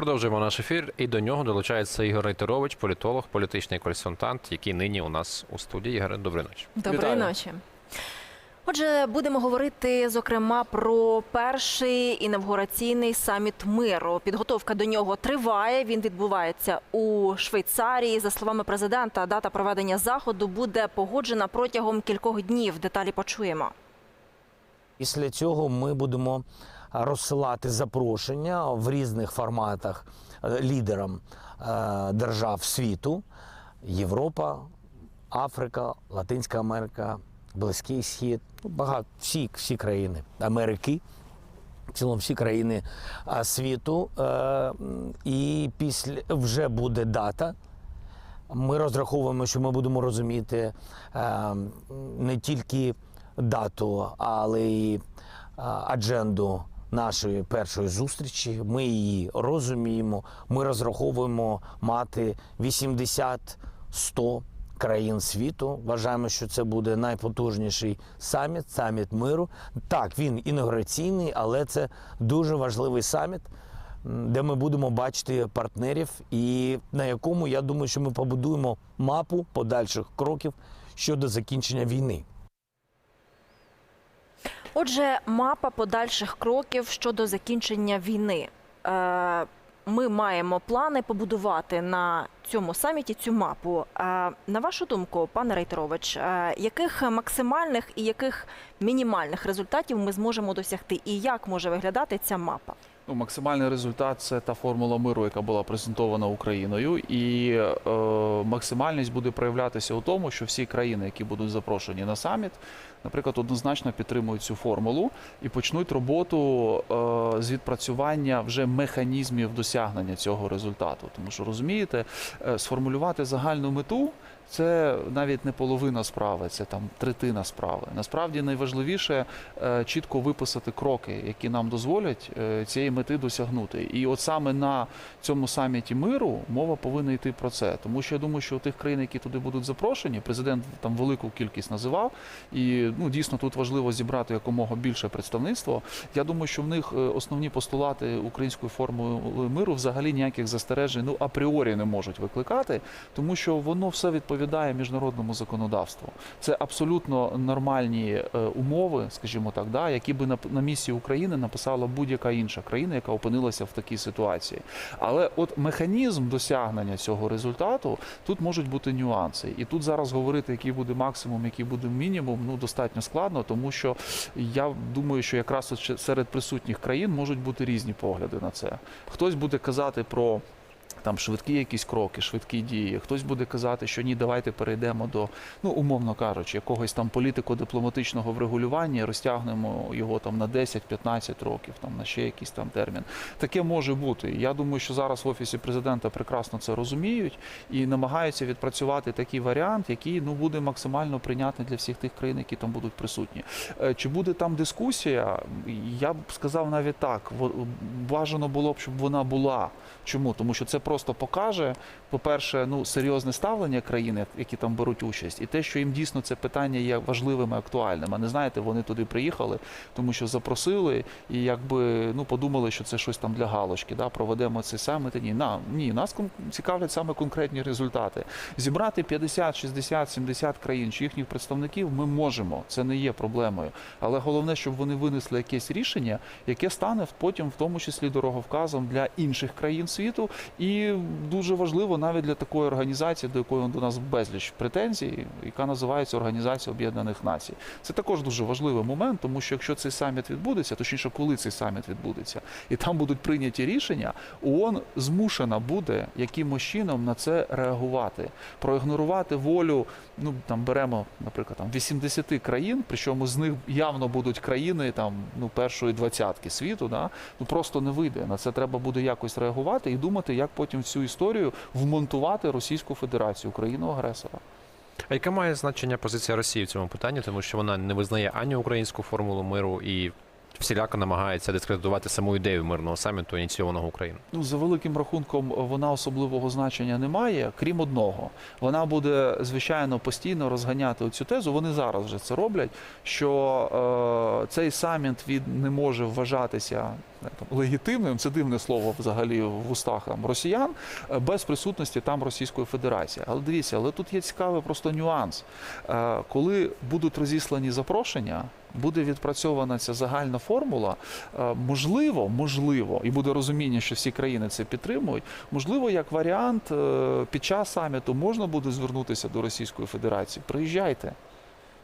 Продовжуємо наш ефір, і до нього долучається Ігор Рейтерович, політолог, політичний консультант, який нині у нас у студії. Ігоре, доброї ночі. Доброї Вітаю. ночі. Отже, будемо говорити зокрема про перший інавгураційний саміт миру. Підготовка до нього триває. Він відбувається у Швейцарії. За словами президента, дата проведення заходу буде погоджена протягом кількох днів. Деталі почуємо. Після цього ми будемо розсилати запрошення в різних форматах е, лідерам е, держав світу: Європа, Африка, Латинська Америка, Близький Схід, ну, багато всі, всі країни Америки. В цілому всі країни світу. Е, і після вже буде дата. Ми розраховуємо, що ми будемо розуміти не тільки дату, але й адженду нашої першої зустрічі. Ми її розуміємо. Ми розраховуємо мати 80-100 країн світу. Вважаємо, що це буде найпотужніший саміт, саміт миру. Так, він інаугураційний, але це дуже важливий саміт де ми будемо бачити партнерів, і на якому я думаю, що ми побудуємо мапу подальших кроків щодо закінчення війни. Отже, мапа подальших кроків щодо закінчення війни. Е, Ми маємо плани побудувати на цьому саміті цю мапу. Е, На вашу думку, пане Рейтерович, е, яких максимальних і яких мінімальних результатів ми зможемо досягти, і як може виглядати ця мапа? Ну, максимальний результат це та формула миру, яка була презентована Україною, і е, максимальність буде проявлятися у тому, що всі країни, які будуть запрошені на саміт, наприклад, однозначно підтримують цю формулу і почнуть роботу е, з відпрацювання вже механізмів досягнення цього результату. Тому що розумієте, е, сформулювати загальну мету. Це навіть не половина справи, це там третина справи. Насправді найважливіше е, чітко виписати кроки, які нам дозволять е, цієї мети досягнути. І от саме на цьому саміті миру мова повинна йти про це. Тому що я думаю, що у тих країн, які туди будуть запрошені, президент там велику кількість називав, і ну дійсно тут важливо зібрати якомога більше представництво. Я думаю, що в них е, основні постулати української формули миру взагалі ніяких застережень ну апріорі не можуть викликати, тому що воно все відповідає міжнародному законодавству. Це абсолютно нормальні е, умови, скажімо так, да, які би на, місці України написала будь-яка інша країна, яка опинилася в такій ситуації. Але от механізм досягнення цього результату тут можуть бути нюанси. І тут зараз говорити, який буде максимум, який буде мінімум, ну достатньо складно, тому що я думаю, що якраз серед присутніх країн можуть бути різні погляди на це. Хтось буде казати про. Там швидкі якісь кроки, швидкі дії. Хтось буде казати, що ні, давайте перейдемо до, ну умовно кажучи, якогось там політико-дипломатичного врегулювання, розтягнемо його там на 10-15 років, там на ще якийсь там термін. Таке може бути. Я думаю, що зараз в офісі президента прекрасно це розуміють і намагаються відпрацювати такий варіант, який ну буде максимально прийнятний для всіх тих країн, які там будуть присутні. Е, Чи буде там дискусія? Я б сказав навіть так. Бажано було б, щоб вона була. Чому? Тому що це просто покаже, по-перше, ну серйозне ставлення країн, які там беруть участь, і те, що їм дійсно це питання є важливим і актуальним. А не знаєте, вони туди приїхали, тому що запросили, і якби ну подумали, що це щось там для галочки. Да, проведемо цей саміт. Ні, на ні, нас цікавлять саме конкретні результати. Зібрати 50, 60, 70 країн чи їхніх представників ми можемо. Це не є проблемою. Але головне, щоб вони винесли якесь рішення, яке стане потім, в тому числі, дороговказом для інших країн світу. І дуже важливо навіть для такої організації, до якої до нас безліч претензій, яка називається Організація Об'єднаних Націй. Це також дуже важливий момент, тому що якщо цей саміт відбудеться, точніше, коли цей саміт відбудеться, і там будуть прийняті рішення, ООН змушена буде якимось чином на це реагувати, проігнорувати волю. Ну там беремо, наприклад, там 80 країн, причому з них явно будуть країни там ну першої двадцятки світу. Да? Ну просто не вийде. На це треба буде якось реагувати і думати, як потім в всю історію вмонтувати Російську Федерацію, Україну агресора. А яка має значення позиція Росії в цьому питанні, тому що вона не визнає ані українську формулу миру і всіляко намагається дискредитувати саму ідею мирного саміту, ініційованого Україною? Ну, за великим рахунком, вона особливого значення не має, крім одного. Вона буде, звичайно, постійно розганяти цю тезу. Вони зараз вже це роблять. Що е, цей саміт він не може вважатися легітимним, це дивне слово взагалі в устах там, росіян, е, без присутності там Російської Федерації. Але дивіться, але тут є цікавий просто нюанс. Е, Коли будуть розіслані запрошення, буде відпрацьована ця загальна формула. е, Можливо, можливо, і буде розуміння, що всі країни це підтримують. Можливо, як варіант, е, під час саміту можна буде звернутися до Російської Федерації. Приїжджайте.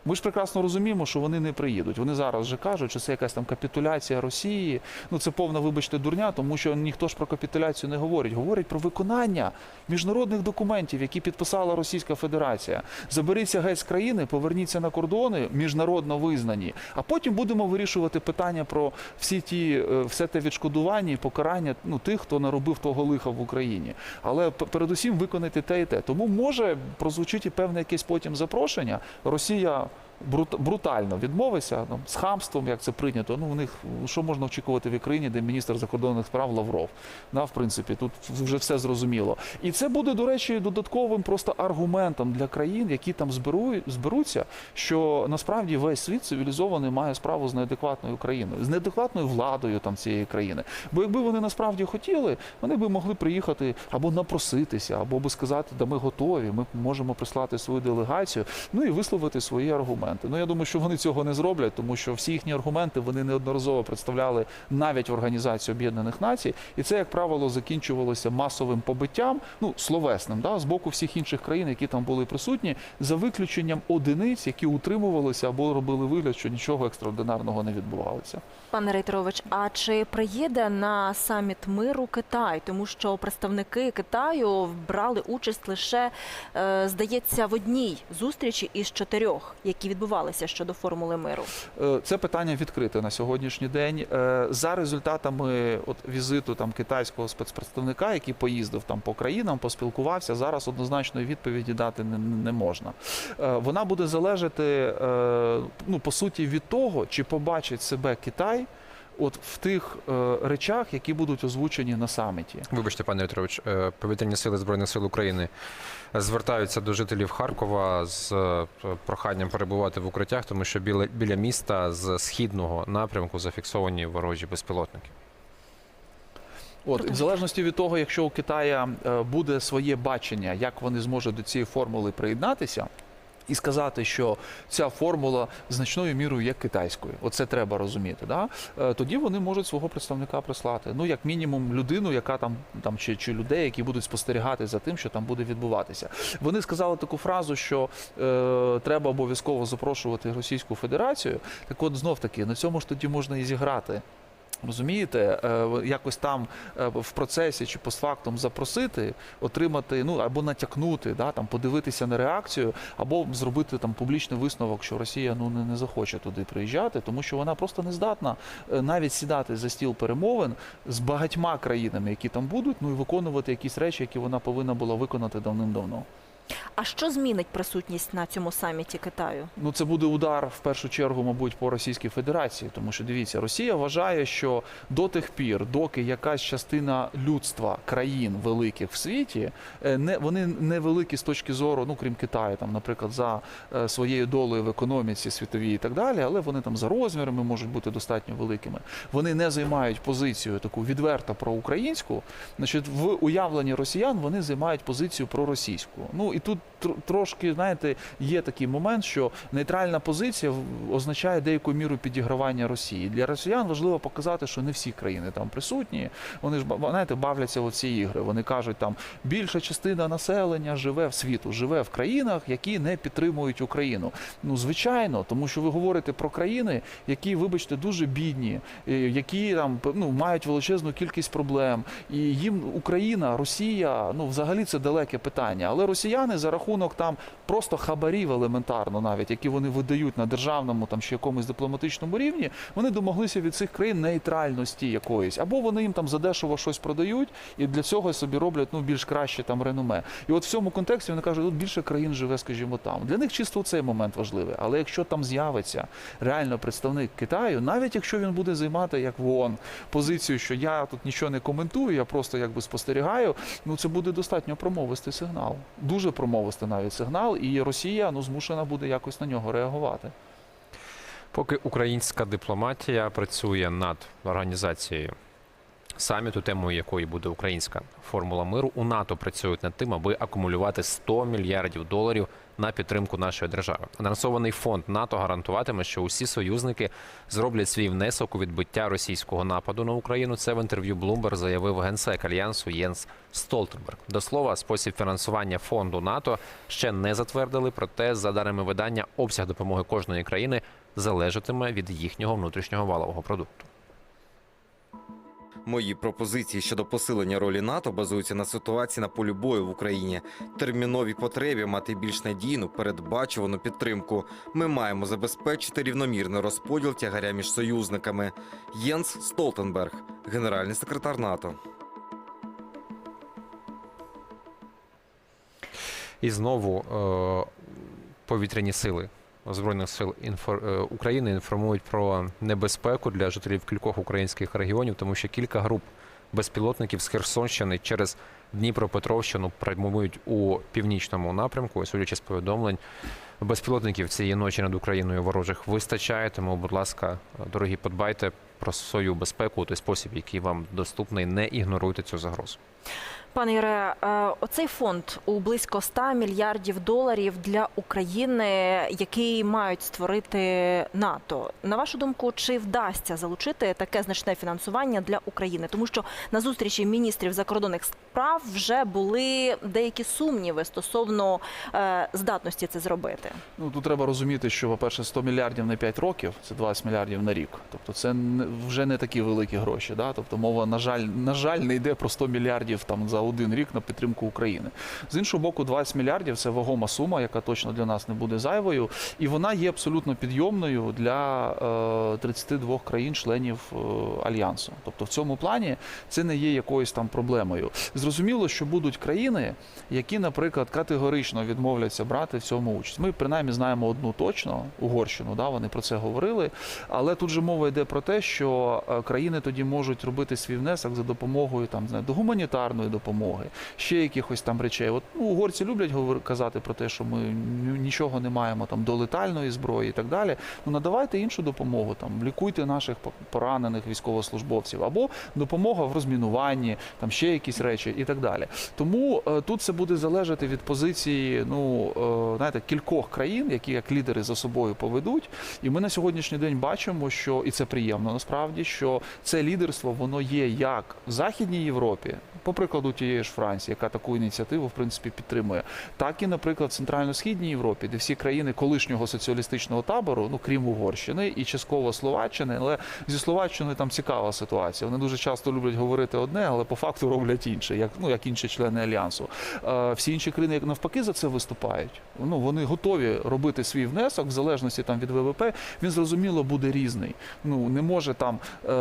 Ми ж прекрасно розуміємо, що вони не приїдуть. Вони зараз вже кажуть, що це якась там капітуляція Росії. Ну це повна, вибачте, дурня, тому що ніхто ж про капітуляцію не говорить. Говорять про виконання міжнародних документів, які підписала Російська Федерація. Заберіться геть з країни, поверніться на кордони, міжнародно визнані. А потім будемо вирішувати питання про всі ті, е, все те відшкодування і покарання ну, тих, хто наробив того лиха в Україні. Але передусім виконати те і те. Тому може прозвучить і певне якесь потім запрошення. Росія брутально відмовиться там, з хамством, як це прийнято. Ну, у них що можна очікувати в Україні, де міністр закордонних справ Лавров. Да, в принципі, тут вже все зрозуміло. І це буде, до речі, додатковим просто аргументом для країн, які там зберують, зберуться, що насправді весь світ цивілізований має справу з неадекватною країною, з неадекватною владою там цієї країни. Бо якби вони насправді хотіли, вони би могли приїхати або напроситися, або би сказати, да ми готові, ми можемо прислати свою делегацію, ну і висловити свої аргументи. Ну я думаю, що вони цього не зроблять, тому що всі їхні аргументи вони неодноразово представляли навіть в Організації Об'єднаних Націй, і це, як правило, закінчувалося масовим побиттям, ну словесним, да, з боку всіх інших країн, які там були присутні, за виключенням одиниць, які утримувалися або робили вигляд, що нічого екстраординарного не відбувалося. Пане Рейтерович, а чи приїде на саміт миру Китай? Тому що представники Китаю брали участь лише, е, здається, в одній зустрічі із чотирьох, які відбувалися щодо формули миру. Е, Це питання відкрите на сьогоднішній день. Е, За результатами от візиту там китайського спецпредставника, який поїздив там по країнам, поспілкувався. Зараз однозначної відповіді дати не, не можна. Е, Вона буде залежати ну по суті від того, чи побачить себе Китай. От в тих е, речах, які будуть озвучені на саміті, Вибачте, пане Вікторович, е, повітряні сили Збройних сил України звертаються до жителів Харкова з е, проханням перебувати в укриттях, тому що біля, біля міста з східного напрямку зафіксовані ворожі безпілотники. От і в залежності від того, якщо у Китая е, буде своє бачення, як вони зможуть до цієї формули приєднатися. І сказати, що ця формула значною мірою є китайською, оце треба розуміти. Да? Е, Тоді вони можуть свого представника прислати. Ну, як мінімум, людину, яка там, там чи, чи людей, які будуть спостерігати за тим, що там буде відбуватися. Вони сказали таку фразу, що е, треба обов'язково запрошувати Російську Федерацію. Так от знов таки на цьому ж тоді можна і зіграти. Розумієте, Е, якось там е, в процесі чи постфактум запросити, отримати, ну або натякнути, да, там подивитися на реакцію, або зробити там публічний висновок, що Росія ну не, не захоче туди приїжджати, тому що вона просто не здатна е, навіть сідати за стіл перемовин з багатьма країнами, які там будуть, ну і виконувати якісь речі, які вона повинна була виконати давним-давно. А що змінить присутність на цьому саміті Китаю? Ну, це буде удар в першу чергу, мабуть, по Російській Федерації, тому що дивіться, Росія вважає, що до тих пір, доки якась частина людства країн великих в світі, е, не вони не великі з точки зору, ну крім Китаю, там, наприклад, за е, своєю долею в економіці світовій і так далі, але вони там за розмірами можуть бути достатньо великими. Вони не займають позицію таку відверто проукраїнську. Значить, в уявленні росіян вони займають позицію проросійську. Ну і тут трошки, знаєте, є такий момент, що нейтральна позиція означає деяку міру підігравання Росії. Для росіян важливо показати, що не всі країни там присутні. Вони ж знаєте, бавляться в ці ігри. Вони кажуть, там більша частина населення живе в світу, живе в країнах, які не підтримують Україну. Ну звичайно, тому що ви говорите про країни, які, вибачте, дуже бідні, які там ну, мають величезну кількість проблем. І їм Україна, Росія, ну взагалі це далеке питання. Але росіяни за рахунок там просто хабарів елементарно, навіть які вони видають на державному там чи якомусь дипломатичному рівні, вони домоглися від цих країн нейтральності якоїсь, або вони їм там задешево щось продають, і для цього собі роблять ну більш краще там реноме. І от в цьому контексті вони кажуть, тут більше країн живе, скажімо, там. Для них чисто цей момент важливий. Але якщо там з'явиться реально представник Китаю, навіть якщо він буде займати як в ООН позицію, що я тут нічого не коментую, я просто якби спостерігаю, ну це буде достатньо промовистий сигнал. Дуже промовистий навіть сигнал, і Росія ну змушена буде якось на нього реагувати. Поки українська дипломатія працює над організацією саміту, темою якої буде українська формула миру. У НАТО працюють над тим, аби акумулювати 100 мільярдів доларів на підтримку нашої держави. Анонсований фонд НАТО гарантуватиме, що усі союзники зроблять свій внесок у відбиття російського нападу на Україну. Це в інтерв'ю Bloomberg заявив генсек альянсу Єнс Столтенберг. До слова, спосіб фінансування фонду НАТО ще не затвердили. Проте, за даними видання, обсяг допомоги кожної країни залежатиме від їхнього внутрішнього валового продукту. Мої пропозиції щодо посилення ролі НАТО базуються на ситуації на полі бою в Україні, терміновій потребі мати більш надійну передбачувану підтримку. Ми маємо забезпечити рівномірний розподіл тягаря між союзниками. Єнс Столтенберг, генеральний секретар НАТО. І знову е, повітряні сили Збройних сил інфор... е, України інформують про небезпеку для жителів кількох українських регіонів, тому що кілька груп безпілотників з Херсонщини через Дніпропетровщину прямують у північному напрямку. І судячи з повідомлень, безпілотників цієї ночі над Україною ворожих вистачає. Тому, будь ласка, дорогі, подбайте про свою безпеку у той спосіб, який вам доступний. Не ігноруйте цю загрозу. Пане Іре, е, оцей фонд у близько 100 мільярдів доларів для України, який мають створити НАТО. На вашу думку, чи вдасться залучити таке значне фінансування для України? Тому що на зустрічі міністрів закордонних справ вже були деякі сумніви стосовно е, здатності це зробити. Ну тут треба розуміти, що, по-перше, 100 мільярдів на 5 років це 20 мільярдів на рік. Тобто це вже не такі великі гроші. Да? Тобто мова, на жаль, на жаль, не йде про 100 мільярдів там за один рік на підтримку України. З іншого боку, 20 мільярдів це вагома сума, яка точно для нас не буде зайвою, і вона є абсолютно підйомною для е, 32 країн-членів е, альянсу. Тобто, в цьому плані це не є якоюсь там проблемою. Зрозуміло, що будуть країни, які, наприклад, категорично відмовляться брати в цьому участь. Ми принаймні знаємо одну точно Угорщину, да, вони про це говорили. Але тут же мова йде про те, що е, країни тоді можуть робити свій внесок за допомогою там не до гуманітарної допомоги, ще якихось там речей. От ну, угорці люблять казати про те, що ми нічого не маємо там до летальної зброї і так далі. Ну надавайте іншу допомогу, там лікуйте наших поранених військовослужбовців, або допомога в розмінуванні, там ще якісь речі і так далі. Тому е, тут це буде залежати від позиції, ну е, знаєте, кількох країн, які як лідери за собою поведуть. І ми на сьогоднішній день бачимо, що і це приємно насправді, що це лідерство воно є як в Західній Європі, по прикладу тієї ж Франції, яка таку ініціативу в принципі підтримує, так і, наприклад, в центрально-східній Європі, де всі країни колишнього соціалістичного табору, ну крім Угорщини і частково Словаччини, але зі Словаччиною там цікава ситуація. Вони дуже часто люблять говорити одне, але по факту роблять інше, як ну як інші члени альянсу. Е, всі інші країни, як навпаки, за це виступають. Ну вони готові робити свій внесок в залежності там від ВВП. Він зрозуміло буде різний. Ну не може там е,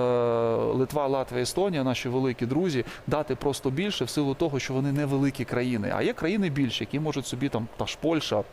Литва, Латвія, Естонія, наші великі друзі, дати просто більше в силу того, що вони не великі країни. А є країни більші, які можуть собі там та ж Польща.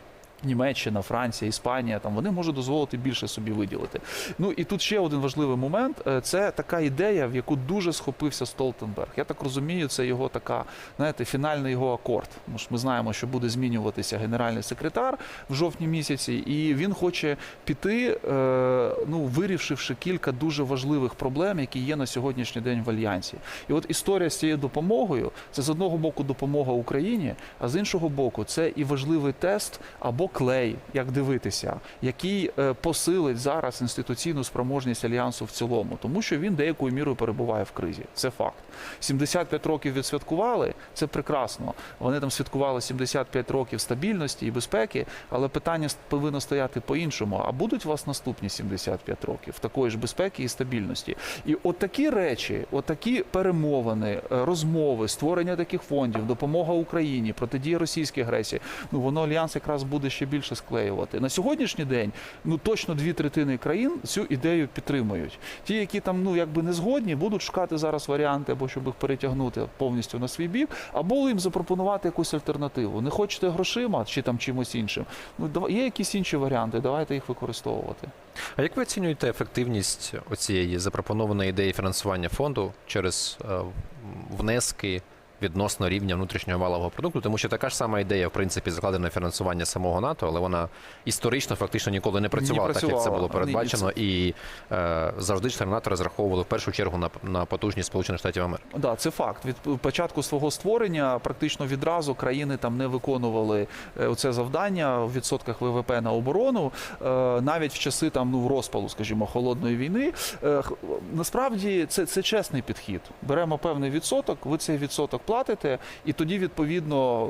Німеччина, Франція, Іспанія, там вони можуть дозволити більше собі виділити. Ну і тут ще один важливий момент. Е, Це така ідея, в яку дуже схопився Столтенберг. Я так розумію, це його така, знаєте, фінальний його акорд. Тому що ми знаємо, що буде змінюватися генеральний секретар в жовтні місяці, і він хоче піти, е, ну вирішивши кілька дуже важливих проблем, які є на сьогоднішній день в альянсі. І от історія з цією допомогою це з одного боку допомога Україні, а з іншого боку, це і важливий тест або клей, як дивитися, який е, посилить зараз інституційну спроможність альянсу в цілому, тому що він деякою мірою перебуває в кризі. Це факт. 75 років відсвяткували, це прекрасно. Вони там святкували 75 років стабільності і безпеки, але питання повинно стояти по-іншому. А будуть у вас наступні 75 років такої ж безпеки і стабільності? І от такі речі, от такі перемовини, е, розмови, створення таких фондів, допомога Україні, протидія російській агресії, ну воно альянс якраз буде ще більше склеювати. На сьогоднішній день ну точно дві третини країн цю ідею підтримують. Ті, які там ну якби не згодні, будуть шукати зараз варіанти, або щоб їх перетягнути повністю на свій бік, або їм запропонувати якусь альтернативу. Не хочете грошима чи там чимось іншим. Ну є якісь інші варіанти, давайте їх використовувати. А як ви оцінюєте ефективність оцієї запропонованої ідеї фінансування фонду через е, внески відносно рівня внутрішнього валового продукту, тому що така ж сама ідея, в принципі, закладена фінансування самого НАТО, але вона історично фактично ніколи не працювала, так як це працювала. було передбачено, і е, завжди члени НАТО розраховували в першу чергу на, на потужність Сполучених Штатів Америки. Да, це факт. Від початку свого створення практично відразу країни там не виконували е, це завдання в відсотках ВВП на оборону, Е, навіть в часи там ну в розпалу, скажімо, холодної війни. Е, Насправді це, це чесний підхід. Беремо певний відсоток, ви цей відсоток платите, і тоді відповідно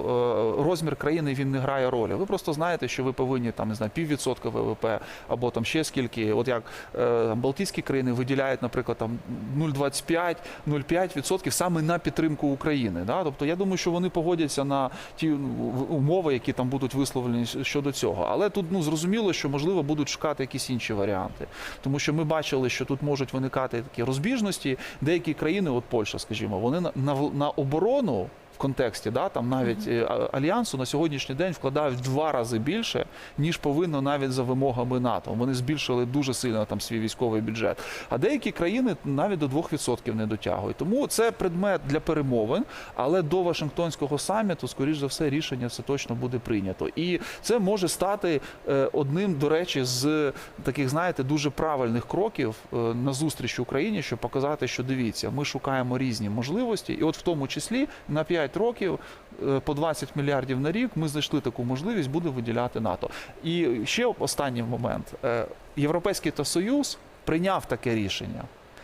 е, розмір країни він не грає ролі. Ви просто знаєте, що ви повинні там не знаю піввідсотка ВВП або там ще скільки. От як е, там, Балтійські країни виділяють, наприклад, там 0,25, 0,5 відсотків саме на підтримку України. Да? Тобто я думаю, що вони погодяться на ті ну, умови, які там будуть висловлені щодо цього. Але тут ну зрозуміло, що можливо будуть шукати якісь інші варіанти, тому що ми бачили, що тут можуть виникати такі розбіжності. Деякі країни, от Польща, скажімо, вони на, на, на оборону. В контексті, да, там навіть е, альянсу на сьогоднішній день вкладають в два рази більше, ніж повинно навіть за вимогами НАТО. Вони збільшили дуже сильно там свій військовий бюджет. А деякі країни навіть до 2% не дотягують. Тому це предмет для перемовин, але до Вашингтонського саміту, скоріш за все, рішення все точно буде прийнято. І це може стати е, одним, до речі, з таких, знаєте, дуже правильних кроків е, на зустріч Україні, щоб показати, що дивіться, ми шукаємо різні можливості, і от в тому числі на 5 років е, по 20 мільярдів на рік ми знайшли таку можливість буде виділяти НАТО. І ще останній момент: Е, Європейський та Союз прийняв таке рішення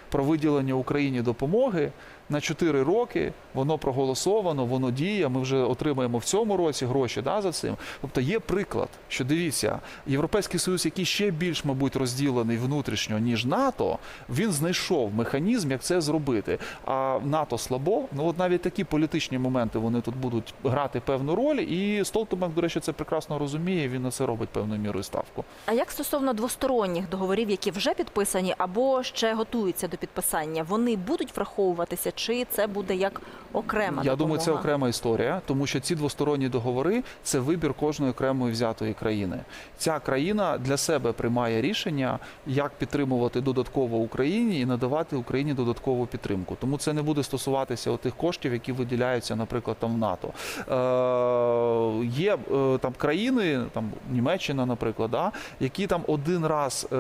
про виділення Україні допомоги на 4 роки. Воно проголосовано, воно діє. Ми вже отримаємо в цьому році гроші да, за цим. Тобто є приклад, що дивіться, Європейський Союз, який ще більш, мабуть, розділений внутрішньо, ніж НАТО, він знайшов механізм, як це зробити. А НАТО слабо. Ну от навіть такі політичні моменти вони тут будуть грати певну роль. І Столтенберг, до речі, це прекрасно розуміє. Він на це робить певною мірою ставку. А як стосовно двосторонніх договорів, які вже підписані або ще готуються до підписання, вони будуть враховуватися, чи це буде як окрема Я допомога? думаю, це окрема історія, тому що ці двосторонні договори це вибір кожної окремої взятої країни. Ця країна для себе приймає рішення, як підтримувати додатково Україні і надавати Україні додаткову підтримку. Тому це не буде стосуватися тих коштів, які виділяються, наприклад, там в НАТО. Е, є е, там країни, там Німеччина, наприклад, да, які там один раз е,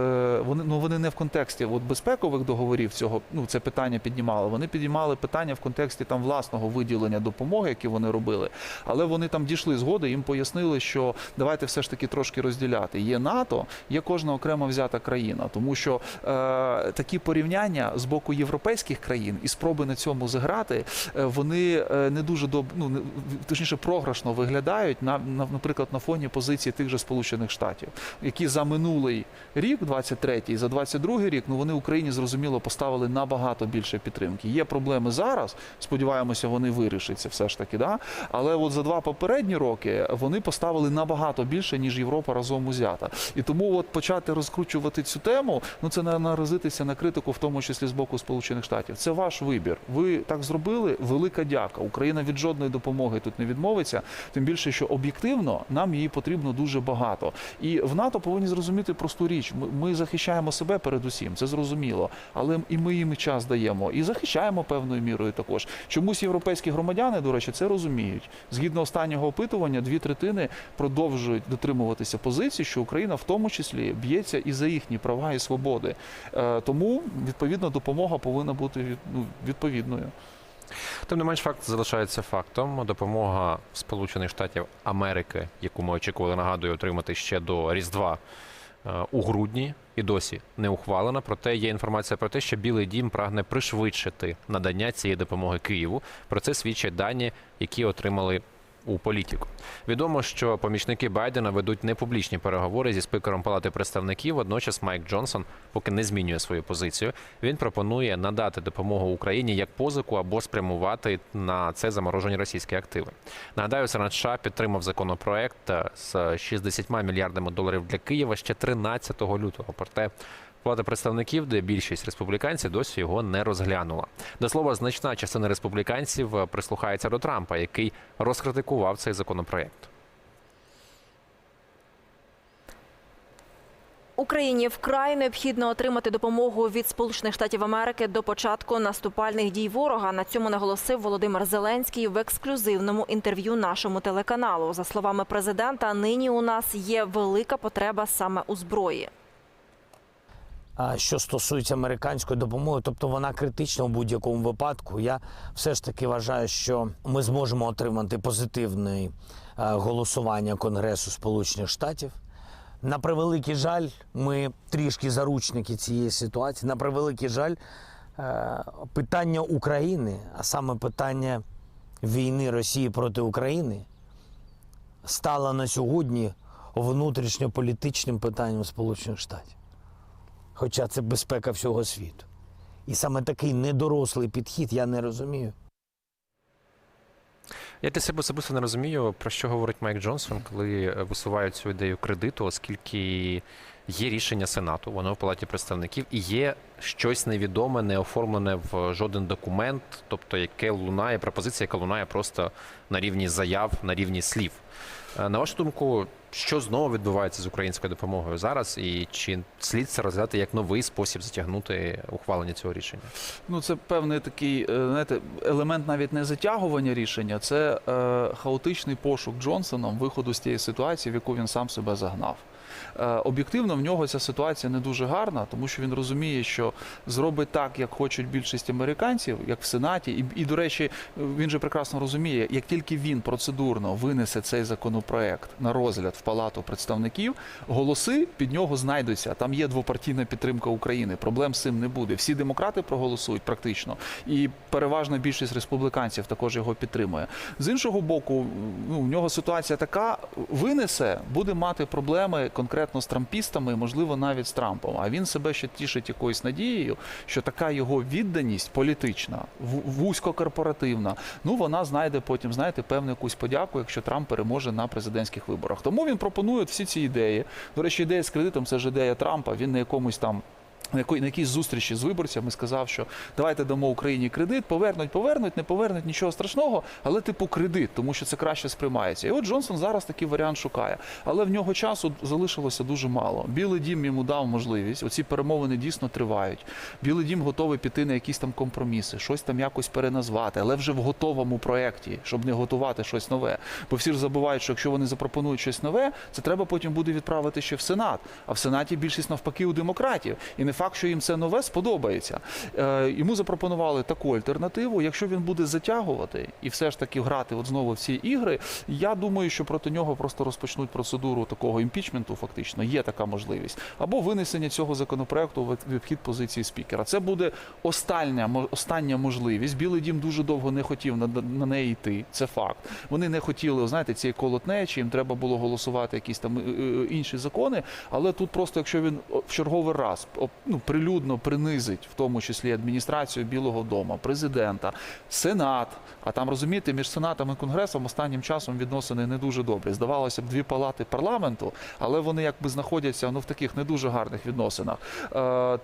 вони ну вони не в контексті от безпекових договорів цього ну це питання піднімали. Вони піднімали питання в контексті там власного виділення допомоги, які вони робили. Але вони там дійшли згоди, їм пояснили, що давайте все ж таки трошки розділяти. Є НАТО, є кожна окрема взята країна, тому що е, такі порівняння з боку європейських країн і спроби на цьому заграти, е, вони е, не дуже доб... ну, точніше програшно виглядають на, на наприклад на фоні позиції тих же Сполучених Штатів, які за минулий рік, 23-й, за 22-й рік, ну вони Україні зрозуміло поставили набагато більше підтримки. Є проблеми зараз. Сподіваємося, вони вирішаться все ж таки. Да? Але от за два попередні роки вони поставили набагато більше, ніж Європа разом узята. І тому от почати розкручувати цю тему, ну це не наразитися на критику, в тому числі з боку Сполучених Штатів. Це ваш вибір. Ви так зробили. Велика дяка. Україна від жодної допомоги тут не відмовиться. Тим більше, що об'єктивно нам її потрібно дуже багато. І в НАТО повинні зрозуміти просту річ. Ми, захищаємо себе передусім, це зрозуміло. Але і ми їм час даємо і захищаємо певною мірою також. Чомусь європейські громадяни, до речі, це розуміють. Згідно останнього опитування, дві третини продовжують дотримуватися позиції, що Україна в тому числі б'ється і за їхні права і свободи. Е, тому відповідно допомога повинна бути ну, відповідною. Тим не менш, факт залишається фактом. Допомога Сполучених Штатів Америки, яку ми очікували, нагадую, отримати ще до Різдва у грудні, і досі не ухвалена. Проте є інформація про те, що Білий Дім прагне пришвидшити надання цієї допомоги Києву. Про це свідчать дані, які отримали. У політику відомо, що помічники Байдена ведуть непублічні переговори зі спікером Палати представників. Водночас Майк Джонсон поки не змінює свою позицію. Він пропонує надати допомогу Україні як позику або спрямувати на це заморожені російські активи. Нагадаю, Сенат США підтримав законопроект е, з 60 мільярдами доларів для Києва ще 13 лютого. Проте Палата представників, де більшість республіканців досі його не розглянула. До слова, значна частина республіканців е, прислухається до Трампа, який розкритикував цей законопроект. Україні вкрай необхідно отримати допомогу від Сполучених Штатів Америки до початку наступальних дій ворога. На цьому наголосив Володимир Зеленський в ексклюзивному інтерв'ю нашому телеканалу. За словами президента, нині у нас є велика потреба саме у зброї. Що стосується американської допомоги, тобто вона критична у будь-якому випадку. Я все ж таки вважаю, що ми зможемо отримати позитивне голосування Конгресу Сполучених Штатів. На превеликий жаль, ми трішки заручники цієї ситуації. На превеликий жаль, питання України, а саме питання війни Росії проти України, стало на сьогодні внутрішньополітичним питанням Сполучених Штатів хоча це безпека всього світу. І саме такий недорослий підхід я не розумію. Я для себе особисто не розумію, про що говорить Майк Джонсон, коли е, висуває цю ідею кредиту, оскільки є рішення Сенату, воно в Палаті представників, і є щось невідоме, не оформлене в жоден документ, тобто яке лунає, пропозиція, яка лунає просто на рівні заяв, на рівні слів. Е, На вашу думку, що знову відбувається з українською допомогою зараз, і чи слід це розглядати як новий спосіб затягнути ухвалення цього рішення? Ну, це певний такий, е, знаєте, елемент навіть не затягування рішення, це е, хаотичний пошук Джонсоном виходу з тієї ситуації, в яку він сам себе загнав. Е, об'єктивно, в нього ця ситуація не дуже гарна, тому що він розуміє, що зробить так, як хочуть більшість американців, як в Сенаті. І, і до речі, він же прекрасно розуміє, як тільки він процедурно винесе цей законопроект на розгляд в Палату представників, голоси під нього знайдуться. Там є двопартійна підтримка України. Проблем з цим не буде. Всі демократи проголосують практично, і переважна більшість республіканців також його підтримує. З іншого боку, ну в нього ситуація така: винесе, буде мати проблеми конкретно з трампістами, можливо, навіть з Трампом. А він себе ще тішить якоюсь надією, що така його відданість політична, вузькокорпоративна, ну вона знайде потім, знаєте, певну якусь подяку, якщо Трамп переможе на президентських виборах. Тому він пропонує всі ці ідеї. До речі, ідея з кредитом це ж ідея Трампа. Він на якомусь там. На якійсь зустрічі з виборцями сказав, що давайте дамо Україні кредит, повернуть, повернуть, не повернуть, нічого страшного, але типу кредит, тому що це краще сприймається. І от Джонсон зараз такий варіант шукає. Але в нього часу залишилося дуже мало. Білий дім йому дав можливість. Оці перемовини дійсно тривають. Білий дім готовий піти на якісь там компроміси, щось там якось переназвати, але вже в готовому проєкті, щоб не готувати щось нове. Бо всі ж забувають, що якщо вони запропонують щось нове, це треба потім буде відправити ще в Сенат. А в Сенаті більшість навпаки у демократів. І не факт, що їм це нове сподобається. Е, йому запропонували таку альтернативу. Якщо він буде затягувати і все ж таки грати от знову в ці ігри, я думаю, що проти нього просто розпочнуть процедуру такого імпічменту. Фактично є така можливість, або винесення цього законопроекту в в обхід позиції спікера. Це буде остання остання можливість. Білий дім дуже довго не хотів на, на неї йти. Це факт. Вони не хотіли, знаєте, цієї колотнечі, їм треба було голосувати якісь там е, е, інші закони. Але тут просто, якщо він в черговий раз ну, прилюдно принизить, в тому числі адміністрацію Білого Дому, президента, Сенат. А там розумієте, між Сенатом і Конгресом останнім часом відносини не дуже добрі. Здавалося б, дві палати парламенту, але вони якби знаходяться ну, в таких не дуже гарних відносинах. Е,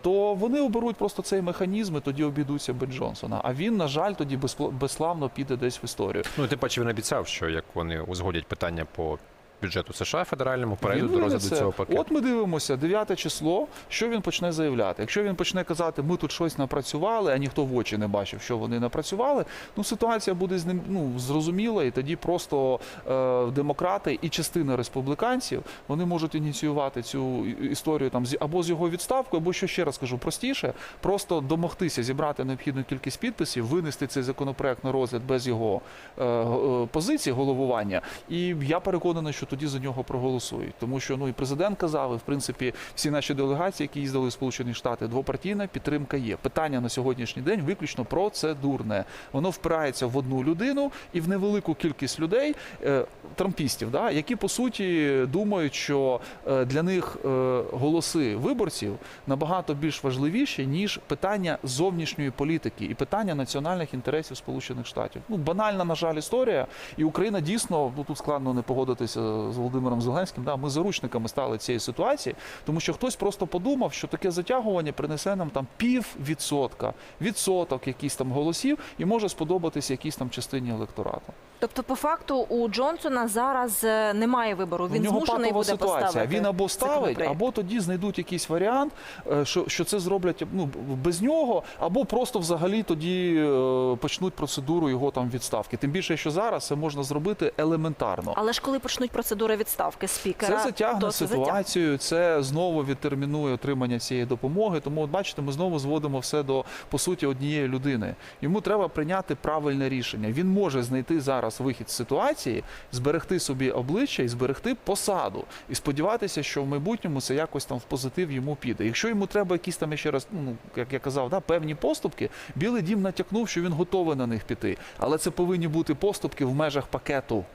то вони оберуть просто цей механізм і тоді обійдуться без Джонсона. А він, на жаль, тоді безславно піде десь в історію. Ну, тим паче він обіцяв, що як вони узгодять питання по бюджету США федеральному, перейдуть до розгляду цього пакету. От ми дивимося, 9 число, що він почне заявляти. Якщо він почне казати, ми тут щось напрацювали, а ніхто в очі не бачив, що вони напрацювали, ну ситуація буде з ним ну, зрозуміла, і тоді просто е, демократи і частина республіканців вони можуть ініціювати цю історію там з- або з його відставкою, або що ще раз кажу, простіше, просто домогтися зібрати необхідну кількість підписів, винести цей законопроект на розгляд без його е, е, позиції головування. І я переконаний, що тоді за нього проголосують. Тому що ну і президент казав, і в принципі всі наші делегації, які їздили в Сполучені Штати, двопартійна підтримка є. Питання на сьогоднішній день виключно процедурне. Воно впирається в одну людину і в невелику кількість людей, е, трампістів, да, які по суті думають, що е, для них е, голоси виборців набагато більш важливіші, ніж питання зовнішньої політики і питання національних інтересів Сполучених Штатів. Ну банальна, на жаль, історія. І Україна дійсно ну тут складно не погодитися з Володимиром Зеленським. Да, ми заручниками стали цієї ситуації, тому що хтось просто подумав, що таке затягування принесе нам там пів відсотка, відсоток якийсь там голосів, і може сподобатися якійсь там частині електорату. Тобто, по факту, у Джонсона зараз е, немає вибору. Він у нього змушений буде ситуація. поставити. Він або ставить, або тоді знайдуть якийсь варіант, е, що, що це зроблять ну, без нього, або просто взагалі тоді е, почнуть процедуру його там відставки. Тим більше, що зараз це можна зробити елементарно. Але ж коли почнуть процедури відставки спікера, Це затягне це затягне. ситуацію, це знову відтермінує отримання цієї допомоги. Тому, от бачите, ми знову зводимо все до по суті однієї людини. Йому треба прийняти правильне рішення. Він може знайти зараз вихід з ситуації, зберегти собі обличчя і зберегти посаду, і сподіватися, що в майбутньому це якось там в позитив йому піде. Якщо йому треба якісь там ще раз, ну як я казав, да, певні поступки, Білий Дім натякнув, що він готовий на них піти, але це повинні бути поступки в межах пакету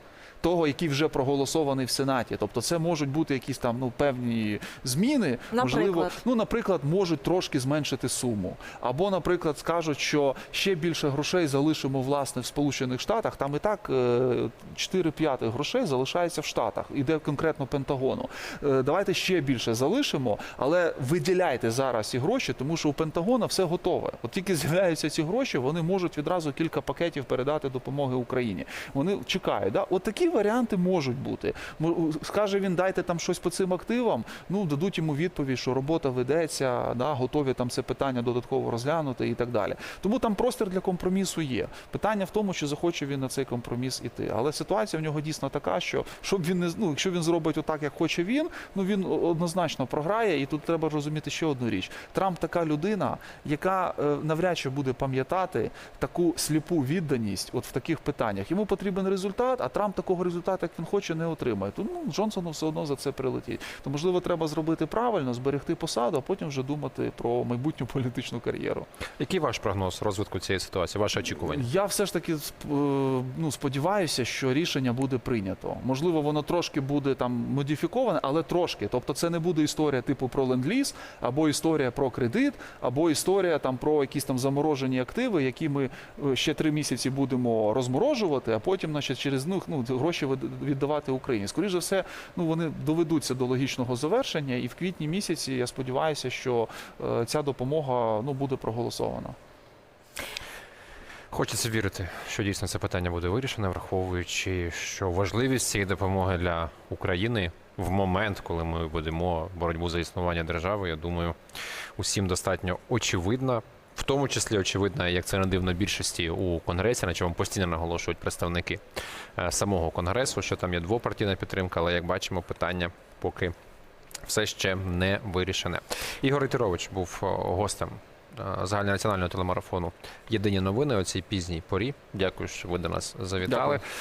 того, який вже проголосований в Сенаті. Тобто це можуть бути якісь там ну певні зміни. Можливо, ну, наприклад, можуть трошки зменшити суму. Або, наприклад, скажуть, що ще більше грошей залишимо власне в Сполучених Штатах. Там і так е, 4 п'ятих грошей залишається в Штатах. Іде конкретно Пентагону. Е, Давайте ще більше залишимо, але виділяйте зараз ці гроші, тому що у Пентагона все готове. От тільки з'являються ці гроші, вони можуть відразу кілька пакетів передати допомоги Україні. Вони чекають. Да? От такі варіанти можуть бути. Скаже він, дайте там щось по цим активам. Ну дадуть йому відповідь, що робота ведеться, да, готові там це питання додатково розглянути і так далі. Тому там простір для компромісу є. Питання в тому, чи захоче він на цей компроміс іти. Але ситуація в нього дійсно така, що щоб він не ну, якщо він зробить отак, як хоче він, ну він однозначно програє. І тут треба розуміти ще одну річ: Трамп така людина, яка е, навряд чи буде пам'ятати таку сліпу відданість, от в таких питаннях. Йому потрібен результат, а Трамп такого результату, як він хоче, не отримає. Тому ну, Джонсону все одно за це прилетить. То можливо, треба зробити правильно, зберегти посаду, а потім вже думати про майбутню політичну кар'єру. Який ваш прогноз розвитку цієї ситуації? Ваше очікування? Я все ж таки е, ну, сподіваюся, що рішення буде прийнято. Можливо, воно трошки буде там модифіковане, але трошки. Тобто, це не буде історія типу про ленд-ліз, або історія про кредит, або історія там про якісь там заморожені активи, які ми е, ще три місяці будемо розморожувати, а потім, значить, через них ну, гроші від- віддавати Україні. Скоріше за все, ну вони доведуться до логічного завершення, і в квітні місяці я сподіваюся, що е, ця допомога ну буде проголосована. Хочеться вірити, що дійсно це питання буде вирішене, враховуючи, що важливість цієї допомоги для України в момент, коли ми ведемо боротьбу за існування держави, я думаю, усім достатньо очевидна. В тому числі очевидна, як це не дивно більшості у конгресі, на чому постійно наголошують представники е, самого конгресу, що там є двопартійна підтримка, але як бачимо, питання поки все ще не вирішене. Ігор Ітерович був гостем е, загальнонаціонального телемарафону Єдині новини о цій пізній порі. Дякую, що ви до нас завітали. Дякую.